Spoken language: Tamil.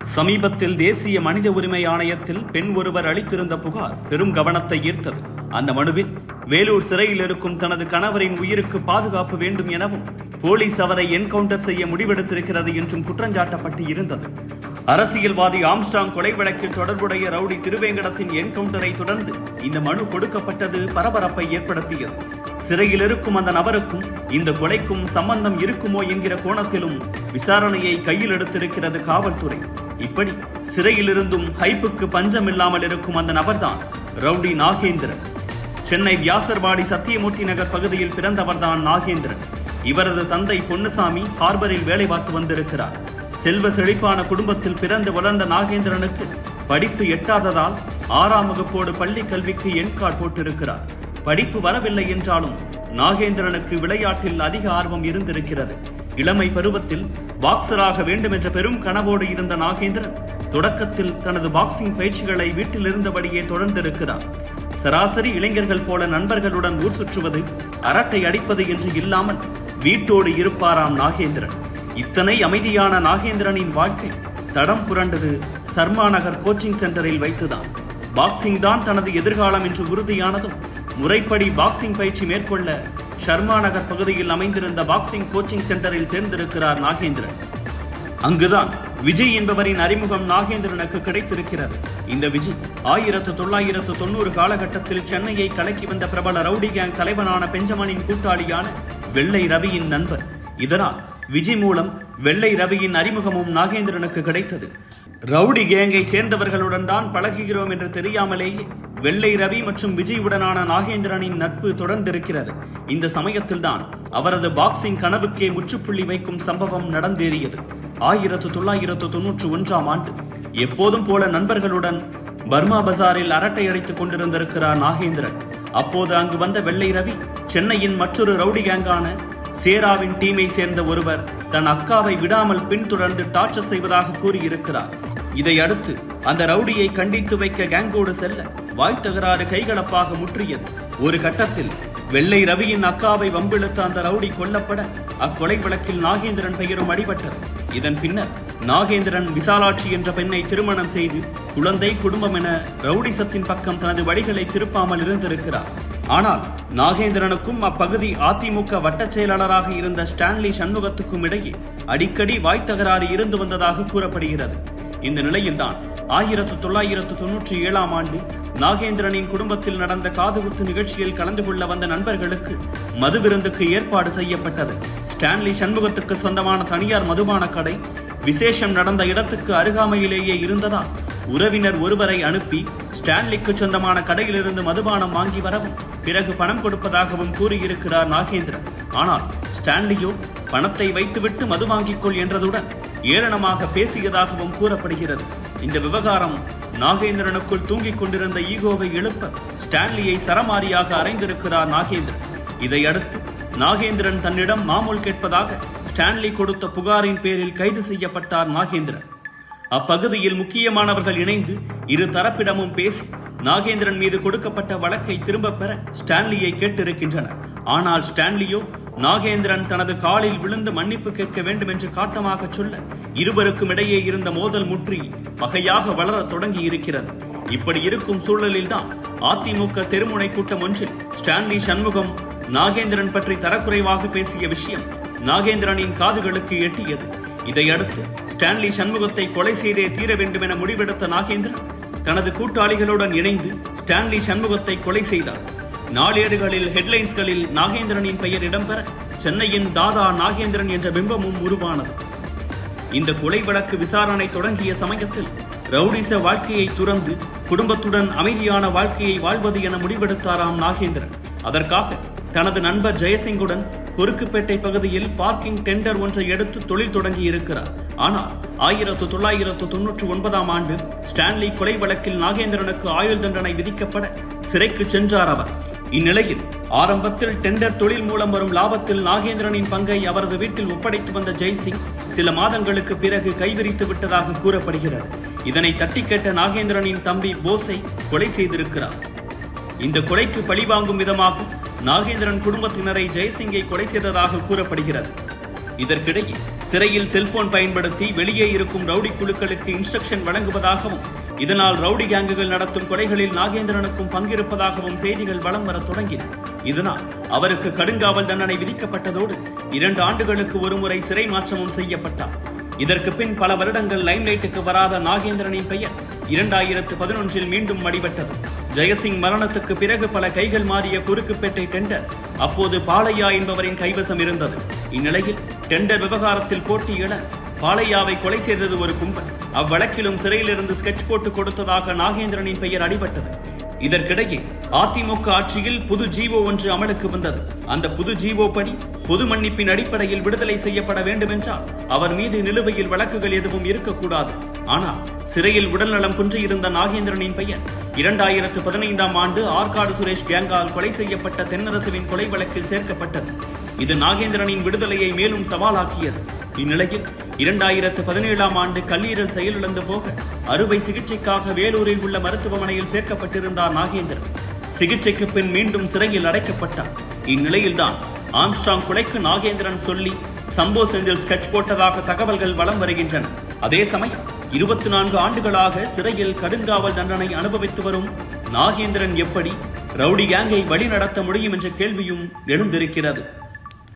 சமீபத்தில் தேசிய மனித உரிமை ஆணையத்தில் பெண் ஒருவர் அளித்திருந்த புகார் பெரும் கவனத்தை ஈர்த்தது. அந்த மனுவில் வேலூர் சிறையில் இருக்கும் தனது கணவரின் உயிருக்கு பாதுகாப்பு வேண்டும் எனவும் போலீஸ் அவரை என்கவுண்டர் செய்ய முடிவெடுத்திருக்கிறது என்றும் குற்றஞ்சாட்டப்பட்டு இருந்தது. அரசியல்வாதி ஆம்ஸ்டாங் கொலை வழக்கில் தொடர்புடைய ரவுடி திருவேங்கடத்தின் என்கவுண்டரை தொடர்ந்து இந்த மனு கொடுக்கப்பட்டது பரபரப்பை ஏற்படுத்தியது. சிறையில் இருக்கும் அந்த நபருக்கும் இந்த கொலைக்கும் சம்பந்தம் இருக்குமோ என்கிற கோணத்திலும் விசாரணையை கையில் எடுத்திருக்கிறது காவல்துறை. இப்படி சிறையிலிருந்தும் ஹைப்புக்கு பஞ்சம் இல்லாமல் இருக்கும் அந்த நபர்தான் ரவுடி நாகேந்திரன். சென்னை வியாசர்பாடி சத்தியமூர்த்தி நகர் பகுதியில் பிறந்தவர்தான் நாகேந்திரன். இவரது தந்தை பொன்னுசாமி ஹார்பரில் வேலை பார்த்து வந்திருக்கிறார். செல்வ செழிப்பான குடும்பத்தில் பிறந்து வளர்ந்த நாகேந்திரனுக்கு படிப்பு எட்டாததால் ஆறாம் வகுப்போடு பள்ளி கல்விக்கு எண்கார்டு போட்டிருக்கிறார். படிப்பு வரவில்லை என்றாலும் நாகேந்திரனுக்கு விளையாட்டில் அதிக ஆர்வம் இருந்திருக்கிறது. இளமை பருவத்தில் பாக்ஸராக வேண்டும் என்ற பெரும் கனவோடு இருந்த நாகேந்திரன் தொடக்கத்தில் தனது பாக்ஸிங் பயிற்சிகளை வீட்டில் இருந்தபடியே தொடர்ந்திருக்கிறார். சராசரி இளைஞர்கள் போல நண்பர்களுடன் ஊர் சுற்றுவது அரட்டை அடிப்பது என்று இல்லாமல் வீட்டோடு இருப்பாராம் நாகேந்திரன். இத்தனை அமைதியான நாகேந்திரனின் வாழ்க்கை தடம் புரண்டது சர்மா நகர் கோச்சிங் சென்டரில் வைத்துதான். பாக்ஸிங் தான் தனது எதிர்காலம் என்று உறுதியானதும் முறைப்படி பாக்ஸிங் பயிற்சி மேற்கொள்ள ஷர்மா நகர் பகுதியில் அமைந்திருந்த பாக்ஸிங் கோச்சிங் சென்டரில் சேர்ந்திருக்கிறார் நாகேந்திரன். அங்குதான் விஜய் என்பவரின் அறிமுகம் நாகேந்திரனுக்கு கிடைத்திருக்கிறது. இந்த விஜய் ஆயிரத்து தொள்ளாயிரத்து தொண்ணூறு காலகட்டத்தில் சென்னையை கலக்கி வந்த பிரபல ரவுடி கேங் தலைவனான பெஞ்சமனின் கூட்டாளியான வெள்ளை ரவியின் நண்பர். இதனால் விஜய் மூலம் வெள்ளை ரவியின் அறிமுகமும் நாகேந்திரனுக்கு கிடைத்தது. ரவுடி கேங்கை சேர்ந்தவர்களுடன் தான் பழகுகிறோம் என்று தெரியாமலேயே வெள்ளை ரவி மற்றும் விஜயுடனான நாகேந்திரனின் நட்பு தொடர்ந்திருக்கிறது. இந்த சமயத்தில்தான் அவரது பாக்ஸிங் கனவுக்கே முற்றுப்புள்ளி வைக்கும் சம்பவம் நடந்தேறியது. ஆயிரத்து தொள்ளாயிரத்து தொன்னூற்று ஒன்றாம் ஆண்டு. எப்போதும் போல நண்பர்களுடன் பர்மா பஜாரில் அரட்டை அடித்துக் கொண்டிருந்திருக்கிறார் நாகேந்திரன். அப்போது அங்கு வந்த வெள்ளை ரவி சென்னையின் மற்றொரு ரவுடி கேங்கான சேராவின் டீமை சேர்ந்த ஒருவர் தன் அக்காவை விடாமல் பின்தொடர்ந்து டார்ச்சர் செய்வதாக கூறியிருக்கிறார். இதையடுத்து அந்த ரவுடியை கண்டித்து வைக்க கேங்கோடு செல்ல வாய் தகராறு கைகலப்பாக முற்றியது. ஒரு கட்டத்தில் வெள்ளை ரவியின் அக்காவை வம்பிழுத்த அந்த ரவுடி கொல்லப்பட அக்கொலை வழக்கில் நாகேந்திரன் பெயரும் அடிபட்டது. இதன் பின்னர் நாகேந்திரன் விசாலாட்சி என்ற பெண்ணை திருமணம் செய்து குழந்தை குடும்பம் என ரவுடிசத்தின் பக்கம் தனது வழிகளை திருப்பாமல் இருந்திருக்கிறார். ஆனால் நாகேந்திரனுக்கும் அப்பகுதி அதிமுக வட்டச் செயலாளராக இருந்த ஸ்டான்லி சண்முகத்துக்கும் இடையே அடிக்கடி வாய் தகராறு இருந்து வந்ததாக கூறப்படுகிறது. இந்த நிலையில்தான் ஆயிரத்து தொள்ளாயிரத்து தொன்னூற்றி ஏழாம் ஆண்டு நாகேந்திரனின் குடும்பத்தில் நடந்த காதுகுத்து நிகழ்ச்சியில் கலந்து கொள்ள வந்த நண்பர்களுக்கு மது விருந்துக்கு ஏற்பாடு செய்யப்பட்டது. ஸ்டான்லி சண்முகத்துக்கு சொந்தமான தனியார் மதுபான கடை விசேஷம் நடந்த இடத்துக்கு அருகாமையிலேயே இருந்ததால் உறவினர் ஒருவரை அனுப்பி ஸ்டான்லிக்கு சொந்தமான கடையிலிருந்து மதுபானம் வாங்கி வரவும் பிறகு பணம் கொடுப்பதாகவும் கூறியிருக்கிறார் நாகேந்திரன். ஆனால் ஸ்டான்லியோ பணத்தை வைத்துவிட்டு மது வாங்கிக்கொள் என்றதுடன் ஏளனமாக பேசியதாகவும் கூறப்படுகிறது. இந்த விவகாரம் நாகேந்திரனுக்குள் தூங்கிக் கொண்டிருந்த ஈகோவை எழுப்ப ஸ்டான்லியை சரமாரியாக அறைந்திருக்கிறார் நாகேந்திரன். இதையடுத்து நாகேந்திரன் தன்னிடம் மாமூல் கேட்பதாக ஸ்டான்லி கொடுத்த புகாரின் பேரில் கைது செய்யப்பட்டார் நாகேந்திரன். அப்பகுதியில் முக்கியமானவர்கள் இணைந்து இரு தரப்பிடமும் பேசி நாகேந்திரன் மீது கொடுக்கப்பட்ட வழக்கை திரும்பப் பெற ஸ்டான்லியை கேட்டிருக்கின்றனர். ஆனால் ஸ்டான்லியோ நாகேந்திரன் தனது காலில் விழுந்து மன்னிப்பு கேட்க வேண்டும் என்று காட்டமாக சொல்ல இருவருக்கும் இடையே இருந்த மோதல் முற்றி பகையாக வளரத் தொடங்கி இருக்கிறது இப்படி இருக்கும் சூழலில்தான் அதிமுக தெருமுனை கூட்டம் ஒன்றில் ஸ்டான்லி சண்முகம் நாகேந்திரன் பற்றி தரக்குறைவாக பேசிய விஷயம் நாகேந்திரனின் காதுகளுக்கு எட்டியது. இதையடுத்து ஸ்டான்லி சண்முகத்தை கொலை செய்தே தீர வேண்டும் என முடிவெடுத்த நாகேந்திரன் தனது கூட்டாளிகளுடன் இணைந்து ஸ்டான்லி சண்முகத்தை கொலை செய்தார். நாளேடுகளில் ஹெட்லைன்ஸ்களில் நாகேந்திரனின் பெயர் இடம்பெற சென்னையின் தாதா நாகேந்திரன் என்ற பிம்பமும் உருவானது. இந்த கொலை வழக்கு விசாரணை தொடங்கிய சமயத்தில் ரவுடிச வாழ்க்கையை துறந்து குடும்பத்துடன் அமைதியான வாழ்க்கையை வாழ்வது என முடிவெடுத்தாராம் நாகேந்திரன். அதற்காக தனது நண்பர் ஜெயசிங்குடன் கொருக்குப்பேட்டை பகுதியில் பார்க்கிங் டெண்டர் ஒன்றை எடுத்து தொழில் தொடங்கி இருக்கிறார் ஆனால் ஆயிரத்து தொள்ளாயிரத்து தொன்னூற்று ஒன்பதாம் ஆண்டு ஸ்டான்லி கொலை வழக்கில் நாகேந்திரனுக்கு ஆயுள் தண்டனை விதிக்கப்பட சிறைக்கு சென்றார் அவர். இந்நிலையில் ஆரம்பத்தில் டெண்டர் தொழில் மூலம் வரும் லாபத்தில் நாகேந்திரனின் பங்கை அவரது வீட்டில் ஒப்படைத்து வந்த ஜெய்சிங் சில மாதங்களுக்கு பிறகு கைவிரித்து விட்டதாக கூறப்படுகிறது. இதனை தட்டி கேட்ட நாகேந்திரனின் தம்பி போஸை கொலை செய்திருக்கிறார். இந்த கொலைக்கு பழிவாங்கும் விதமாக நாகேந்திரன் குடும்பத்தினரை ஜெய்சிங்கை கொலை செய்ததாக கூறப்படுகிறது. இதற்கிடையே சிறையில் செல்போன் பயன்படுத்தி வெளியே இருக்கும் ரவுடி குழுக்களுக்கு இன்ஸ்ட்ரக்ஷன் வழங்குவதாகவும் இதனால் ரவுடி கேங்குகள் நடத்தும் கொலைகளில் நாகேந்திரனுக்கும் பங்கிருப்பதாகவும் செய்திகள் வலம் வரத் தொடங்கின. இதனால் அவருக்கு கடுங்காவல் தண்டனை விதிக்கப்பட்டதோடு இரண்டு ஆண்டுகளுக்கு ஒருமுறை சிறை மாற்றமும் செய்யப்பட்டார். இதற்கு பின் பல வருடங்கள் லைம்லைட்டுக்கு வராத நாகேந்திரனின் பெயர் இரண்டாயிரத்து பதினொன்றில் மீண்டும் அடிபட்டது. ஜெயசிங் மரணத்துக்கு பிறகு பல கைகள் மாறிய குறுக்குப்பேட்டை டெண்டர் அப்போது பாலையா என்பவரின் கைவசம் இருந்தது. இந்நிலையில் டெண்டர் விவகாரத்தில் போட்டியிட பாலையாவை கொலை செய்தது ஒரு கும்பல். அவ்வழக்கிலும் சிறையிலிருந்து ஸ்கெட்ச் போட்டு கொடுத்ததாக நாகேந்திரனின் பெயர் அடிபட்டது. இதற்கிடையே அதிமுக ஆட்சியில் புது ஜீவோ ஒன்று அமலுக்கு வந்தது. அந்த புது ஜீவோ படி பொது மன்னிப்பின் அடிப்படையில் விடுதலை செய்யப்பட வேண்டுமென்றால் அவர் மீது நிலுவையில் வழக்குகள் எதுவும் இருக்கக்கூடாது. ஆனால் சிறையில் உடல்நலம் குன்றியிருந்த நாகேந்திரனின் பெயர் இரண்டாயிரத்து பதினைந்தாம் ஆண்டு ஆற்காடு சுரேஷ் கேங்கால் கொலை செய்யப்பட்ட தென்னரசுவின் கொலை வழக்கில் சேர்க்கப்பட்டது. இது நாகேந்திரனின் விடுதலையை மேலும் சவாலாக்கியது. இந்நிலையில் இரண்டாயிரத்து பதினேழாம் ஆண்டு கல்லீரல் செயலிழந்து போக அறுவை சிகிச்சைக்காக வேலூரில் உள்ள மருத்துவமனையில் சேர்க்கப்பட்டிருந்தார் நாகேந்திரன். சிகிச்சைக்கு பின் மீண்டும் சிறையில் அடைக்கப்பட்டார். இந்நிலையில்தான் ஆம்ஸ்டாங் கொலைக்கு நாகேந்திரன் சொல்லி சம்போ செந்தில் ஸ்கெட்ச் போட்டதாக தகவல்கள் வலம் வருகின்றன. அதே சமயம் இருபத்தி நான்கு ஆண்டுகளாக சிறையில் கடுங்காவல் தண்டனை அனுபவித்து வரும் நாகேந்திரன் எப்படி ரவுடி கேங்கை வழிநடத்த முடியும் என்ற கேள்வியும் எழுந்திருக்கிறது.